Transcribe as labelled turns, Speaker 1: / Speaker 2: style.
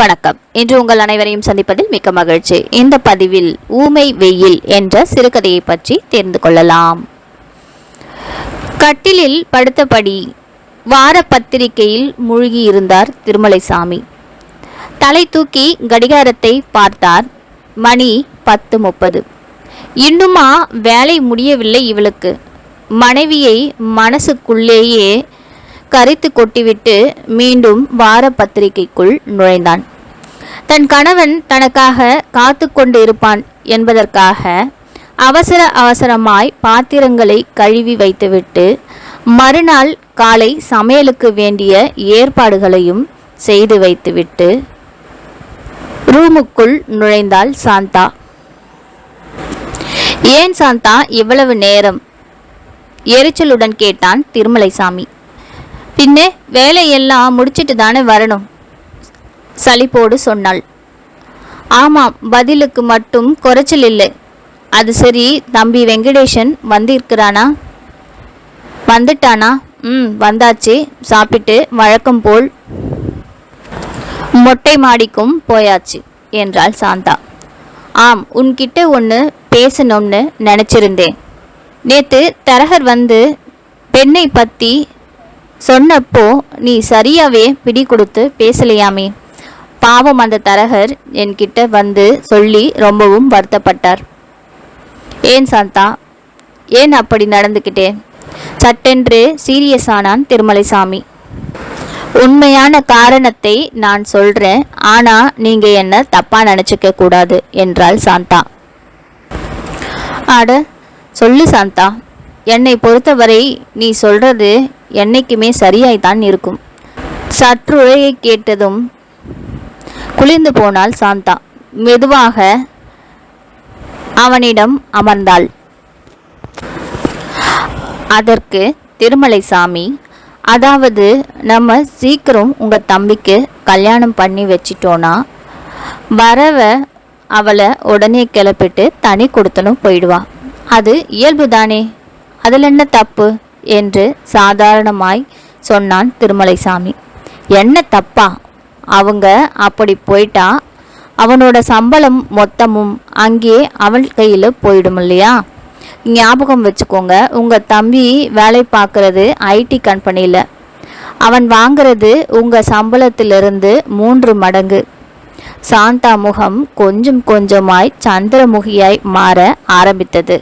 Speaker 1: வணக்கம். இன்று உங்கள் அனைவரையும் சந்திப்பதில் மிக்க மகிழ்ச்சி. இந்த பதிவில் ஊமை வெயில் என்ற சிறுகதையை பற்றி தெரிந்து கொள்ளலாம். கட்டிலில் படுத்தபடி வார பத்திரிகையில் மூழ்கியிருந்தார் திருமலைசாமி. தலை தூக்கி கடிகாரத்தை பார்த்தார் மணி பத்து முப்பது. இன்னுமா வேலை முடியவில்லை இவளுக்கு. மனைவியை மனசுக்குள்ளேயே கரைத்து கொட்டிவிட்டு மீண்டும் வார பத்திரிகைக்குள் நுழைந்தான். தன் கணவன் தனக்காக காத்து கொண்டு இருப்பான் என்பதற்காக அவசர அவசரமாய் பாத்திரங்களை கழுவி வைத்துவிட்டு மறுநாள் காலை சமையலுக்கு வேண்டிய ஏற்பாடுகளையும் செய்து வைத்துவிட்டு ரூமுக்குள் நுழைந்தாள் சாந்தா. ஏன் சாந்தா இவ்வளவு நேரம்? எரிச்சலுடன் கேட்டான் திருமலைசாமி. பின்ன வேலையெல்லாம் முடிச்சிட்டு தானே வரணும் சலிப்போடு சொன்னாள். ஆமாம் பதிலுக்கு மட்டும் குறைச்சல் இல்லை. அது சரி தம்பி வெங்கடேசன் வந்திருக்கிறானா? வந்துட்டானா? ம் வந்தாச்சு சாப்பிட்டு வழக்கம் போல் மொட்டை மாடிக்கும் போயாச்சு என்றாள் சாந்தா. ஆம் உன்கிட்ட ஒன்று பேசணும்னு நினச்சிருந்தேன். நேற்று தரகர் வந்து பெண்ணை பற்றி சொன்னப்போ நீ சரியாவே பிடி கொடுத்து பேசலையாமே? பாவம் அந்த தரகர் என்கிட்ட வந்து சொல்லி ரொம்பவும் வருத்தப்பட்டார். ஏன் சாந்தா? ஏன் அப்படி நடந்துக்கிட்டேன்? சட்டென்று சீரியஸானான் திருமலைசாமி. உண்மையான காரணத்தை நான் சொல்றேன் ஆனா நீங்க என்ன தப்பா நினைச்சுக்க கூடாது என்றாள் சாந்தா. அட சொல்லு சாந்தா. என்னை பொறுத்தவரை நீ சொல்றது என்னைக்குமே சரியாய்த்தான் இருக்கும். சற்றுழையை கேட்டதும் குளிர்ந்து போனாள் சாந்தா. மெதுவாக அவனிடம் அமர்ந்தாள். அதற்கு திருமலை சாமி அதாவது நம்ம சீக்கிரம் உங்க தம்பிக்கு கல்யாணம் பண்ணி வச்சிட்டோன்னா வரவ அவளை உடனே கிளப்பிட்டு தனி கொடுத்தனும் போயிடுவா. அது இயல்பு தானே அதில் என்ன தப்பு? என்று சாதாரணமாய் சொன்னான் திருமலைசாமி. என்ன தப்பா? அவங்க அப்படி போயிட்டா? அவனோட சம்பளம் மொத்தமும் அங்கே அவள் கையில் போயிடும் இல்லையா? ஞாபகம் வச்சுக்கோங்க உங்கள் தம்பி வேலை பார்க்குறது ஐடி கம்பெனியில். அவன் வாங்குறது உங்கள் சம்பளத்திலிருந்து மூன்று மடங்கு. சாந்தா முகம் கொஞ்சம் கொஞ்சமாய் சந்திரமுகியாய் மாற ஆரம்பித்தது.